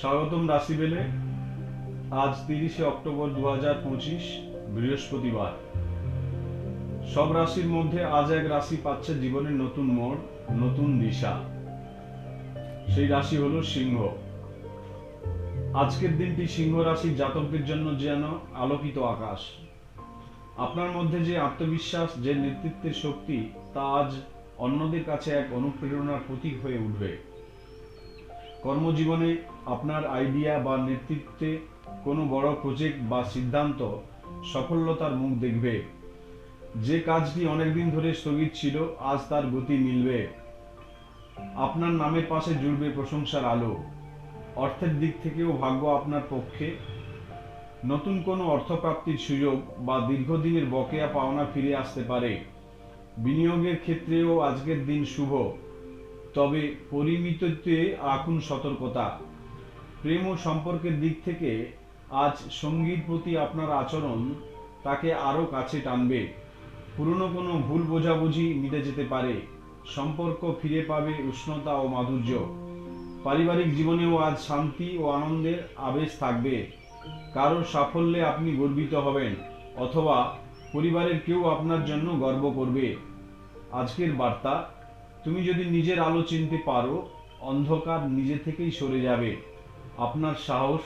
স্বাগতম রাশিবেলে। আজ তিরিশে অক্টোবর দু হাজার পঁচিশ, বৃহস্পতিবার। সব রাশির মধ্যে আজ এক রাশি পাচ্ছে জীবনের নতুন মোড়, নতুন দিশা। সেই রাশি হলো সিংহ। আজকের দিনটি সিংহ রাশির জাতকদের জন্য যেন আলোকিত আকাশ। আপনার মধ্যে যে আত্মবিশ্বাস, যে নেতৃত্বের শক্তি, তা আজ অন্যদের কাছে এক অনুপ্রেরণার প্রতীক হয়ে উঠবে। কর্মজীবনে আপনার আইডিয়া বা নেতৃত্বে কোনো বড় প্রজেক্ট বা সিদ্ধান্ত সফলতার মুখ দেখবে। যে কাজটি অনেকদিন ধরে স্থগিত ছিল, আজ তার গতি মিলবে। আপনার নামের পাশে জুড়বে প্রশংসার আলো। অর্থের দিক থেকেও ভাগ্য আপনার পক্ষে। নতুন কোনো অর্থপ্রাপ্তির সুযোগ বা দীর্ঘদিনের বকেয়া পাওনা ফিরে আসতে পারে। বিনিয়োগের ক্ষেত্রেও আজকের দিন শুভ। তবে পরিমিততে রাখুন সতর্কতা। প্রেম ও সম্পর্কের দিক থেকে আজ সঙ্গীর প্রতি আপনার আচরণ তাকে আরও কাছে টানবে। পুরনো কোনো ভুল বোঝাবুঝি মিটে যেতে পারে। সম্পর্ক ফিরে পাবে উষ্ণতা ও মাধুর্য। পারিবারিক জীবনেও আজ শান্তি ও আনন্দের আবেশ থাকবে। কারোর সাফল্যে আপনি গর্বিত হবেন, অথবা পরিবারের কেউ আপনার জন্য গর্ব করবে। আজকের বার্তা তুমি যদি নিজের আলো চিনতে পারো, অন্ধকার নিজে থেকেই সরে যাবে। আপনার সাহস,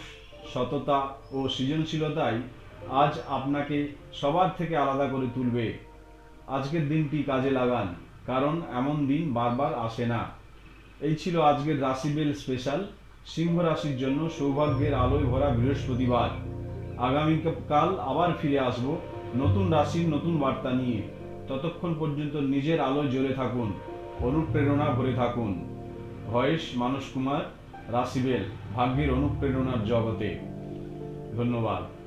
সততা ও সৃজনশীলতাই আজ আপনাকে সবার থেকে আলাদা করে তুলবে। আজকের দিনটি কাজে লাগান, কারণ এমন দিন বারবার আসে না। এই ছিল আজকের রাশিবেল স্পেশাল। সিংহ রাশির জন্য সৌভাগ্যের আলোয় ভরা বৃহস্পতিবার। আগামীকাল আবার ফিরে আসব নতুন রাশির নতুন বার্তা নিয়ে। ততক্ষণ পর্যন্ত নিজের আলোয় জ্বলে থাকুন। অনুপ্রেরণা ভরে থাকুন। ভয়েস মানস কুমার রাশিবেল ভাগ্যের অনুপ্রেরণার জগতে। ধন্যবাদ।